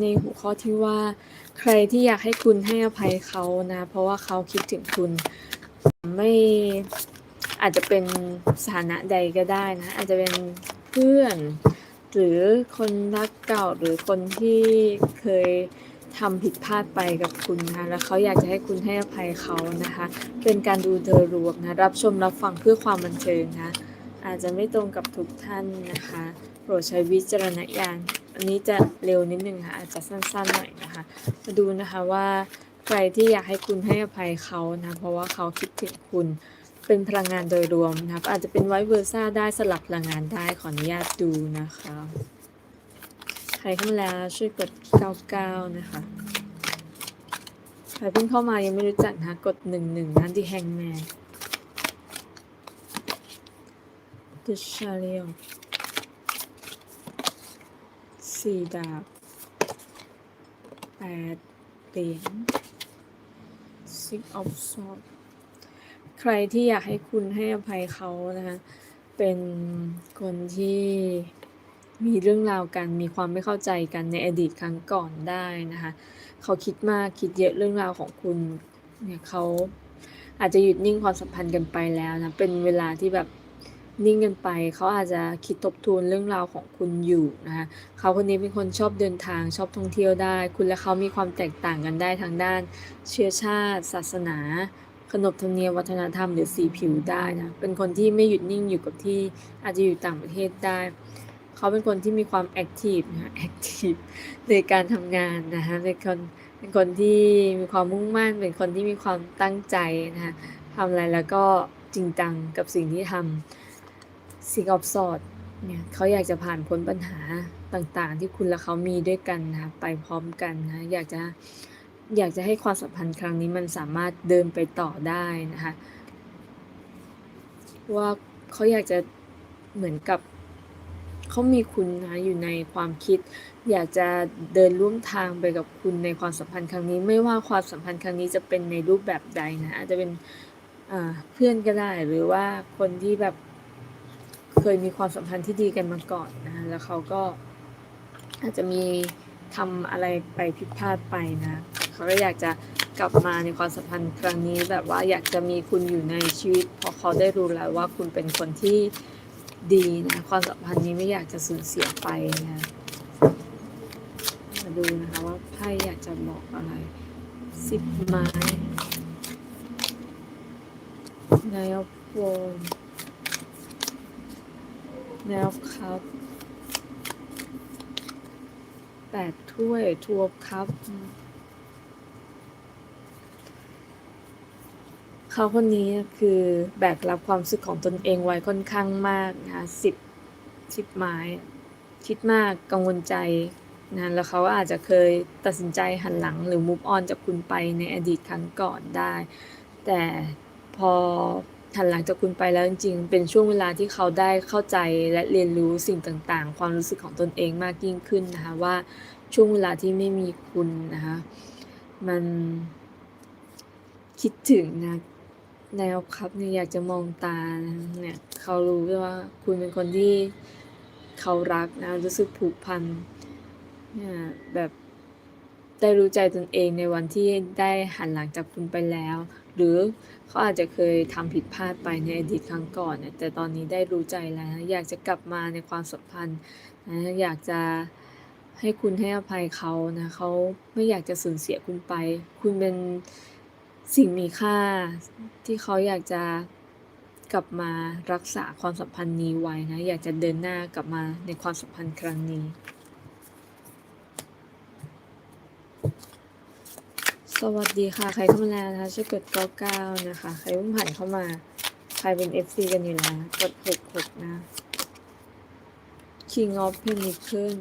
ในหัวข้อที่ว่าใครที่อยากให้คุณให้อภัยเขานะ เพราะว่าเขาคิดถึงคุณไม่อาจจะเป็นสถานะใดก็ได้นะ อาจจะเป็นเพื่อน หรือคนรักเก่าหรือคนที่เคยทำผิดพลาดไปกับคุณนะคะแล้วเขาอยากจะให้คุณให้อภัยเขานะคะ เป็นการดูโดยรวมนะรับชมรับฟังเพื่อความบันเทิงนะอาจจะไม่ตรงกับทุกท่านนะคะ โปรดใช้วิจารณญาณ อันนี้จะเร็วนิดนึงค่ะอาจจะสั้นๆหน่อยนะคะ มาดูนะคะว่าใครที่อยากให้คุณให้อภัยเขานะเพราะว่าเขาคิดถึงคุณเป็นพลังงานโดยรวมนะคะอาจจะเป็นไวเวอร์ซ่าได้สลับพลังงานได้ขออนุญาตดูนะคะ ใครเข้ามาแล้วช่วยกด 99 นะคะใครเพิ่งเข้ามายังไม่รู้จักนะกด 11นั่นที่แฮงแมน The Chariot สี่ดาบแปดเหรียญ Six of Swords ใครที่อยากให้คุณให้อภัยเขานะคะ เป็นคนที่มีเรื่องราวกัน มีความไม่เข้าใจกันในอดีตครั้งก่อนได้นะคะ เขาคิดมากคิดเยอะเรื่องราวของคุณเนี่ยเขาอาจจะหยุดนิ่งความสัมพันธ์กันไปแล้วนะ เป็นเวลาที่แบบ นิ่งกันไป เขาอาจจะคิดทบทวนเรื่องราวของคุณอยู่นะคะเขาคนนี้เป็นคนชอบเดินทางชอบท่องเที่ยวได้ คุณและเขามีความแตกต่างกันได้ทางด้าน เชื้อชาติ ศาสนา ขนบธรรมเนียมวัฒนธรรมหรือสีผิวได้นะเป็นคนที่ไม่หยุดนิ่งอยู่กับที่อาจจะอยู่ต่างประเทศได้เขาเป็นคนที่มีความแอคทีฟนะแอคทีฟในการทำงานนะคะเป็นคนเป็นคนที่มีความมุ่งมั่น เป็นคนที่มีความตั้งใจนะคะทำอะไรแล้วก็จริงจังกับสิ่งที่ทำ สิ่งออบสอดเนี่ยเขาอยากจะผ่านพ้นปัญหาต่างๆ ที่คุณและเขามีด้วยกันนะไปพร้อมกันนะอยากจะอยากจะให้ความสัมพันธ์ครั้งนี้มันสามารถเดินไปต่อได้นะคะว่าเขาอยากจะเหมือนกับเขามีคุณนะอยู่ในความคิด อยากจะเดินร่วมทางไปกับคุณในความสัมพันธ์ครั้งนี้ ไม่ว่าความสัมพันธ์ครั้งนี้จะเป็นในรูปแบบใดนะอาจจะเป็นเพื่อนก็ได้หรือว่าคนที่แบบ เคยมีความสัมพันธ์ที่ดีกันมาก่อนนะแล้วเขาก็อาจจะมีทำอะไรไปผิดพลาดไปนะเขาก็อยากจะกลับมาในความสัมพันธ์ครั้งนี้แบบว่าอยากจะมีคุณอยู่ในชีวิตเพราะเขาได้รู้แล้วว่าคุณเป็นคนที่ดีนะความสัมพันธ์นี้ไม่อยากจะสูญเสียไปนะมาดูนะคะว่าไพ่อยากจะบอกอะไรสิบไม้นายอโวน แนายคัพแปดถ้วยทัวคัพเขาคนนี้คือแบกรับความรู้สึกของตนเองไว้ค่อนข้างมากนะสิบสิบไม้คิดมากกังวลใจนะแล้วเขาอาจจะเคยตัดสินใจหันหลังหรือมุฟออนจากคุณไปในอดีตครั้งก่อนได้ แต่พอ หันหลังจากคุณไปแล้วจริงๆ เป็นช่วงเวลาที่เขาได้เข้าใจและเรียนรู้สิ่งต่างๆ ความรู้สึกของตนเองมากยิ่งขึ้นนะคะว่าช่วงเวลาที่ไม่มีคุณนะคะมันคิดถึงนะแนวครับเนี่ยอยากจะมองตานะเนี่ยเขารู้ด้วยว่าคุณเป็นคนที่เขารักนะรู้สึกผูกพันเนี่ยแบบได้รู้ใจตนเองในวันที่ได้หันหลังจากคุณไปแล้ว หรือเขาอาจจะเคยทำผิดพลาดไปในอดีตครั้งก่อนเนี่ยแต่ตอนนี้ได้รู้ใจแล้วอยากจะกลับมาในความสัมพันธ์นะอยากจะให้คุณให้อภัยเขานะเขาไม่อยากจะสูญเสียคุณไป คุณเป็นสิ่งมีค่าที่เขาอยากจะกลับมารักษาความสัมพันธ์นี้ไว้นะ อยากจะเดินหน้ากลับมาในความสัมพันธ์ครั้งนี้ สวัสดีค่ะ ใครเข้ามาแล้วนะคะช่วยกด 99 นะคะ ใครเพิ่งผ่านเข้ามา ใครเป็น FC กันอยู่แล้ว กด 66 นะ King of Pentacle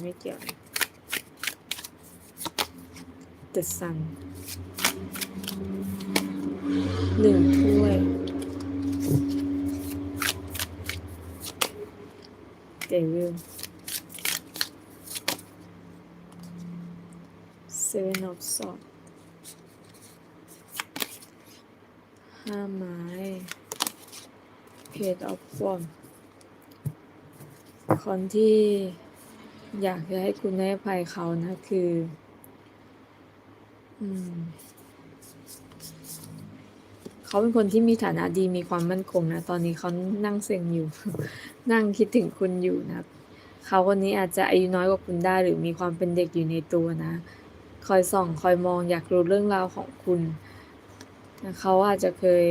ไม่เกี่ยว The Sun หนึ่งถ้วย Devil Seven of Swords ห้าไม้ Page of Wands คนที่อยากจะให้คุณให้อภัยเขานะคือ อืมเขาเป็นคนที่มีฐานะดีมีความมั่นคงนะ ตอนนี้เขานั่งเซ็งอยู่ นั่งคิดถึงคุณอยู่นะเขาคนนี้อาจจะอายุน้อยกว่าคุณได้หรือมีความเป็นเด็กอยู่ในตัวนะ คอยส่อง คอยมองอยากรู้เรื่องราวของคุณ เขาอาจจะเคย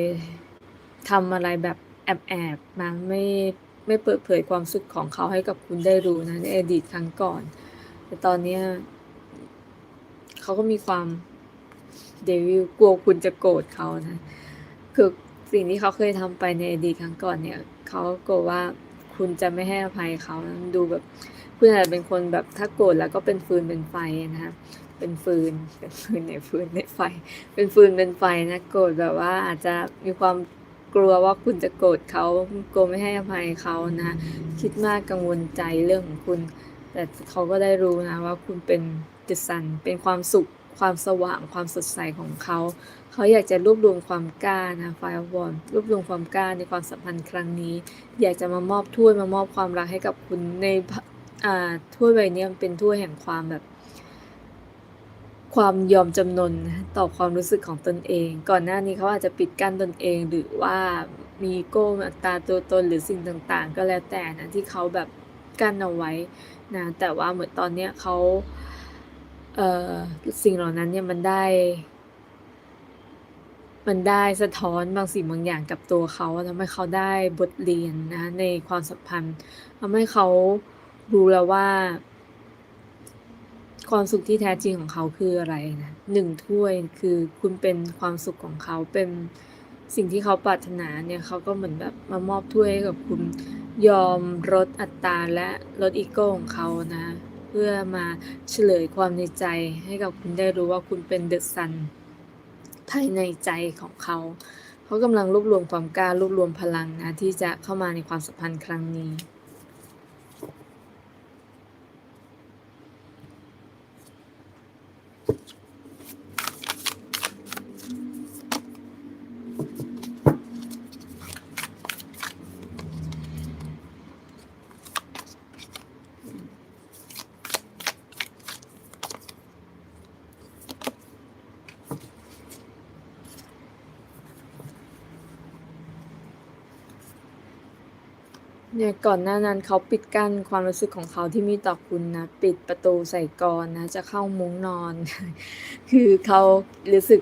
ทำอะไรแบบแอบๆมาไม่ไม่เปิดเผยความสุขของเขาให้กับคุณได้รู้นะในอดีตครั้งก่อน แต่ตอนนี้เขาก็มีความเดวิลกลัวคุณจะโกรธเขานะ คือสิ่งที่เขาเคยทำไปในอดีตครั้งก่อนเนี่ยเขากลัวว่าคุณจะไม่ให้อภัยเขานะดูแบบคุณอาจจะเป็นคนแบบถ้าโกรธแล้วก็เป็นฟืนเป็นไฟนะคะ เป็นฟืนเป็นฟืนในฟืนในไฟ เป็นฟืนเป็นไฟนะโกรธแบบว่าอาจจะมีความกลัวว่าคุณจะโกรธเขากลัวไม่ให้อภัยเขานะ คิดมากกังวลใจเรื่องของคุณ แต่เขาก็ได้รู้นะว่าคุณเป็นจิตสันเป็นความสุขความสว่างความสดใสของเขา เขาอยากจะรวบรวมความกล้านะไฟวอนรวบรวมความกล้าในความสัมพันธ์ครั้งนี้ อยากจะมามอบถ้วยมามอบความรักให้กับคุณในอ่าถ้วยใบนี้มันเป็นถ้วยแห่งความแบบ ความยอมจำนนต่อความรู้สึกของตนเอง ก่อนหน้านี้เขาอาจจะปิดกั้นตนเอง หรือว่ามีโก้อัตราตัวตนหรือสิ่งต่างๆ ก็แล้วแต่นะที่เขาแบบกั้นเอาไว้นะแต่ว่าเหมือนตอนเนี้ยเขาเอ่อสิ่งเหล่านั้นเนี่ยมันได้ มันได้สะท้อนบางสิ่งบางอย่างกับตัวเขาทำให้เขาได้บทเรียนนะในความสัมพันธ์ทำให้เขารู้แล้วว่า ความสุขที่แท้จริงของเขาคืออะไรนะหนึ่งถ้วยคือคุณเป็นความสุขของเขาเป็นสิ่งที่เขาปรารถนาเนี่ยเขาก็เหมือนแบบมามอบถ้วยให้กับคุณยอมลดอัตราและลดอีโก้ของเขานะ เพื่อมาเฉลยความในใจให้กับคุณได้รู้ว่าคุณเป็นเดอะซันภายในใจของเขา เขากำลังรวบรวมความกล้ารวบรวมพลังนะที่จะเข้ามาในความสัมพันธ์ครั้งนี้ เนี่ยก่อนหน้านั้นเขาปิดกั้นความรู้สึกของเขาที่มีต่อคุณนะ ปิดประตูใส่กรนะ จะเข้ามุ้งนอน คือเขารู้สึก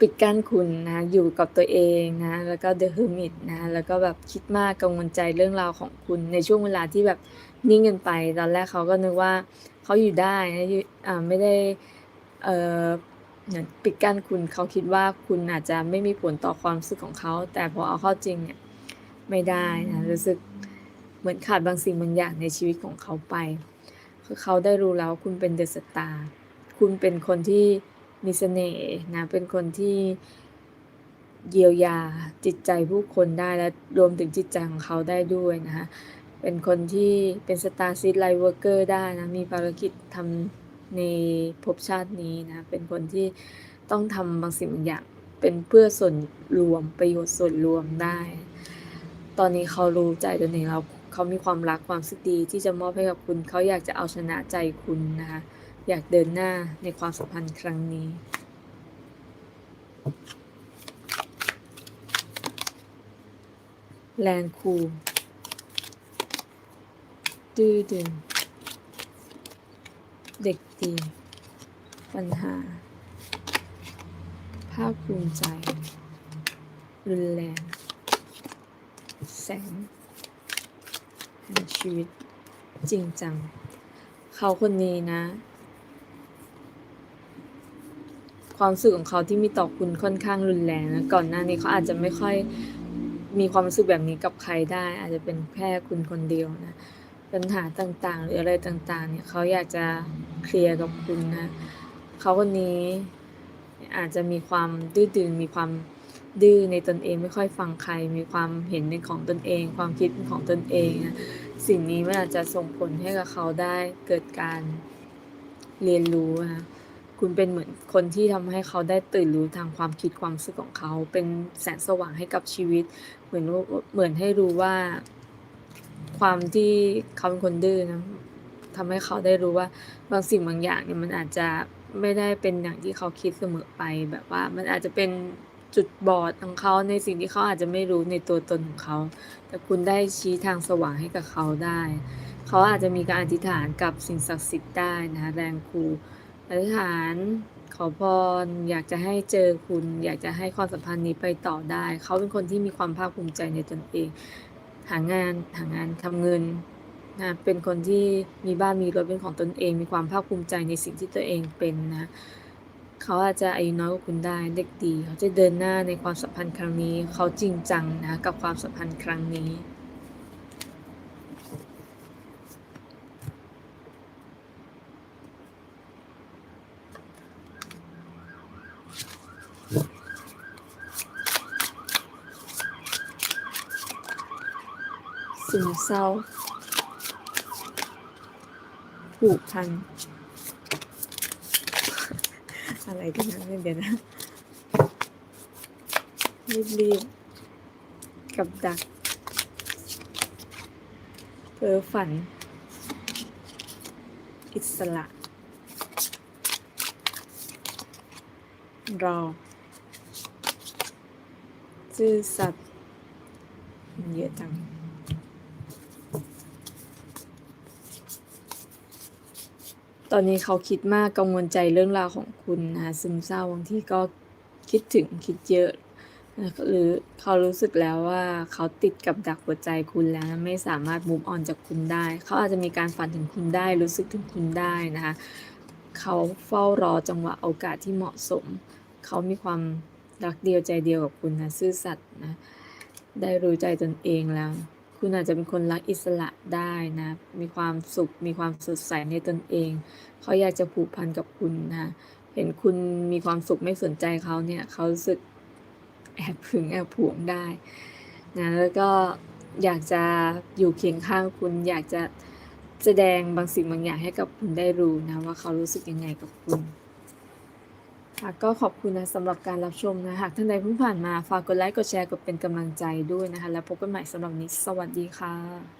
ปิดกั้นคุณนะ อยู่กับตัวเองนะ แล้วก็เดอะ h ฮ r มิ t นะ แล้วก็แบบคิดมากกังวลใจเรื่องราวของคุณ ในช่วงเวลาที่แบบนิ่งกันไป ตอนแรกเขาก็นึกว่าเขาอยู่ได้นะอยู่อ่าไม่ได้เอ่อปิดกั้นคุณเขาคิดว่าคุณอาจจะไม่มีผลต่อความรู้สึกของเขา แต่พอเอาเข้าจริงเนี่ย ไม่ได้นะรู้สึกเหมือนขาดบางสิ่งบางอย่างในชีวิตของเขาไป คือเขาได้รู้แล้วคุณเป็นเดอะสตาร์คุณเป็นคนที่มีเสน่ห์นะเป็นคนที่เยียวยาจิตใจผู้คนได้และรวมถึงจิตใจของเขาได้ด้วยนะคะเป็นคนที่เป็นสตาร์ซิตไลท์เวอร์เกอร์ได้นะ มีภารกิจทำในภพชาตินี้นะ เป็นคนที่ต้องทำบางสิ่งบางอย่าง เป็นเพื่อส่วนรวมประโยชน์ส่วนรวมได้ ตอนนี้เขารู้ใจตนเองแล้วเขามีความรักความสึกดีที่จะมอบให้กับคุณ เขาอยากจะเอาชนะใจคุณนะคะ อยากเดินหน้าในความสัมพันธ์ครั้งนี้แลนคูดื้อดึงเด็กดีปัญหา ภาคภูมิใจ รุนแรง แสงชีวิตจริงจัง เขาคนนี้นะ ความรู้สึกของเขาที่มีต่อคุณค่อนข้างรุนแรงนะก่อนหน้านี้เขาอาจจะไม่ค่อยมีความรู้สึกแบบนี้กับใครได้ อาจจะเป็นแค่คุณคนเดียวนะปัญหาต่างๆ หรืออะไรต่างๆ เนี่ยเขาอยากจะเคลียร์กับคุณนะ เขาคนนี้อาจจะมีความดื้อดึงมีความ ดื้อในตนเองไม่ค่อยฟังใคร มีความเห็นในของตนเอง ความคิดเป็นของตนเองสิ่งนี้มันอาจจะส่งผลให้กับเขาได้เกิดการเรียนรู้นะคุณเป็นเหมือนคนที่ทำให้เขาได้ตื่นรู้ทางความคิดความรู้สึกของเขา เป็นแสงสว่างให้กับชีวิต เหมือนเหมือนให้รู้ว่า ความที่เขาเป็นคนดื้อนะทำให้เขาได้รู้ว่าบางสิ่งบางอย่างเนี่ยมันอาจจะไม่ได้เป็นอย่างที่เขาคิดเสมอไปแบบว่ามันอาจจะเป็น จุดบอดของเขาในสิ่งที่เขาอาจจะไม่รู้ในตัวตนของเขา แต่คุณได้ชี้ทางสว่างให้กับเขาได้ เขาอาจจะมีการอธิษฐานกับสิ่งศักดิ์สิทธิ์ได้นะคะแรงครูอธิษฐานขอพรอยากจะให้เจอคุณ อยากจะให้ความสัมพันธ์นี้ไปต่อได้ เขาเป็นคนที่มีความภาคภูมิใจในตนเอง หางานหางานทำเงินนะเป็นคนที่มีบ้านมีรถเป็นของตนเอง มีความภาคภูมิใจในสิ่งที่ตัวเองเป็นนะ เขาอาจจะอายุน้อยกว่าคุณได้เด็กดี เขาจะเดินหน้าในความสัมพันธ์ครั้งนี้ เขาจริงจังนะกับความสัมพันธ์ครั้งนี้ซึมเศร้าผูกพัน อะไรกันนะเดี๋ยวนะรีบรีบๆกับดักเพ้อฝัน อิสระ รอซื่อสัตย์เยอะจัง ตอนนี้เขาคิดมากกังวลใจเรื่องราวของคุณนะซึมเศร้าบางที่ก็คิดถึงคิดเยอะ หรือเขารู้สึกแล้วว่าเขาติดกับดักหัวใจคุณแล้วไม่สามารถมุ v ออนจากคุณได้ เขาอาจจะมีการฝันถึงคุณได้ รู้สึกถึงคุณได้นะคะเขาเฝ้ารอจังหวะโอกาสที่เหมาะสม เขามีความรักเดียวใจเดียวกับคุณนะซื่อสัตย์นะได้รู้ใจตนเองแล้ว คุณอาจจะเป็นคนรักอิสระได้นะ มีความสุข มีความสดใสในตนเอง เขาอยากจะผูกพันกับคุณนะ เห็นคุณมีความสุขไม่สนใจเขาเนี่ย เขารู้สึกแอบผึงแอบผวงได้นะ แล้วก็อยากจะอยู่เคียงข้างคุณ อยากจะแสดงบางสิ่งบางอย่างให้กับคุณได้รู้นะว่าเขารู้สึกยังไงกับคุณ ค่ะก็ขอบคุณนะสำหรับการรับชมนะหากท่านใดเพิ่งผ่านมา ฝากกดไลค์ กดแชร์ กดเป็นกำลังใจด้วยนะคะ แล้วพบกันใหม่สำหรับนี้ สวัสดีค่ะ